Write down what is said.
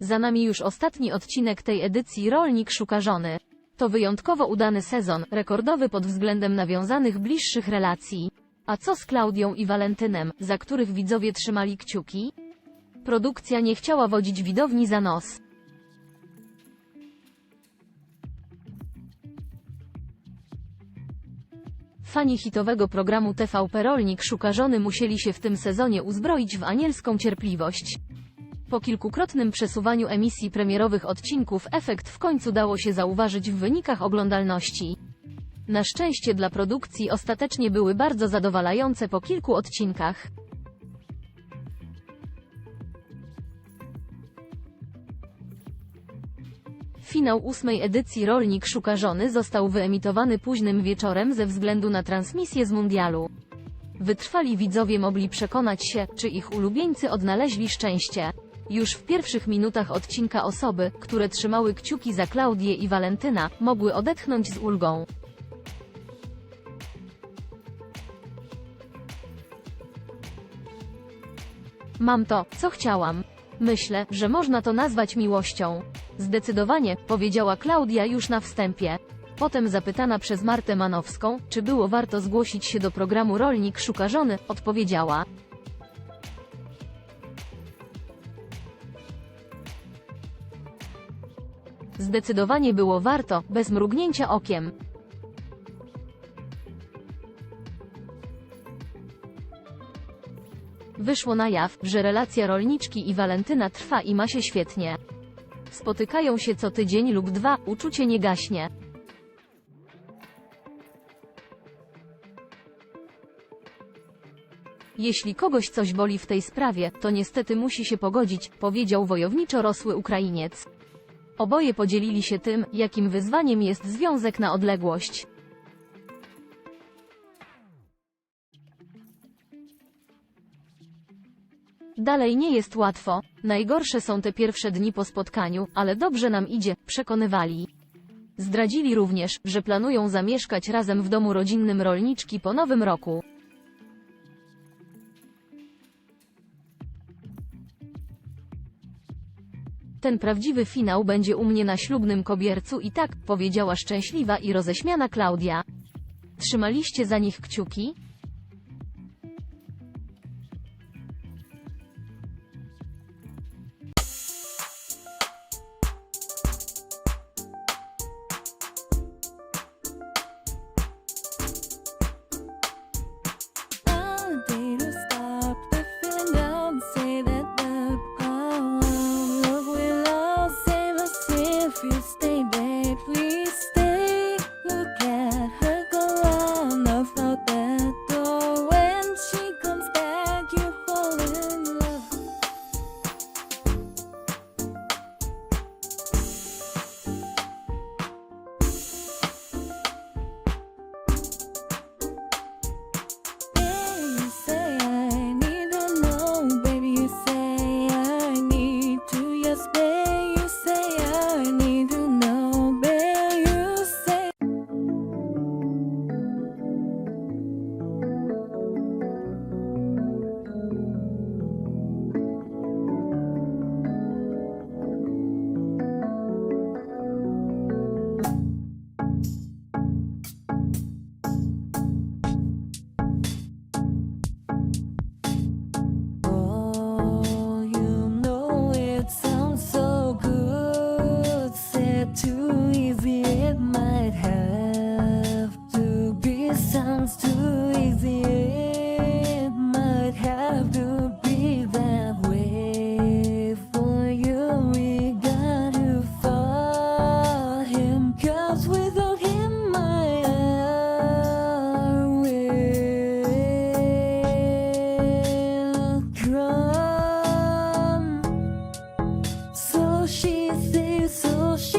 Za nami już ostatni odcinek tej edycji Rolnik szuka żony. To wyjątkowo udany sezon, rekordowy pod względem nawiązanych bliższych relacji. A co z Klaudią i Walentynem, za których widzowie trzymali kciuki? Produkcja nie chciała wodzić widowni za nos. Fani hitowego programu TVP Rolnik szuka żony musieli się w tym sezonie uzbroić w anielską cierpliwość. Po kilkukrotnym przesuwaniu emisji premierowych odcinków efekt w końcu dało się zauważyć w wynikach oglądalności. Na szczęście dla produkcji ostatecznie były bardzo zadowalające po kilku odcinkach. Finał ósmej edycji Rolnik szuka żony został wyemitowany późnym wieczorem ze względu na transmisję z mundialu. Wytrwali widzowie mogli przekonać się, czy ich ulubieńcy odnaleźli szczęście. Już w pierwszych minutach odcinka osoby, które trzymały kciuki za Klaudię i Walentyna, mogły odetchnąć z ulgą. Mam to, co chciałam. Myślę, że można to nazwać miłością. Zdecydowanie, powiedziała Klaudia już na wstępie. Potem zapytana przez Martę Manowską, czy było warto zgłosić się do programu Rolnik szuka żony, odpowiedziała. Zdecydowanie było warto, bez mrugnięcia okiem. Wyszło na jaw, że relacja rolniczki i Walentyna trwa i ma się świetnie. Spotykają się co tydzień lub dwa, uczucie nie gaśnie. Jeśli kogoś coś boli w tej sprawie, to niestety musi się pogodzić, powiedział wojowniczo rosły Ukrainiec. Oboje podzielili się tym, jakim wyzwaniem jest związek na odległość. Dalej nie jest łatwo. Najgorsze są te pierwsze dni po spotkaniu, ale dobrze nam idzie, przekonywali. Zdradzili również, że planują zamieszkać razem w domu rodzinnym rolniczki po nowym roku. Ten prawdziwy finał będzie u mnie na ślubnym kobiercu i tak, powiedziała szczęśliwa i roześmiana Klaudia. Trzymaliście za nich kciuki? fühlst so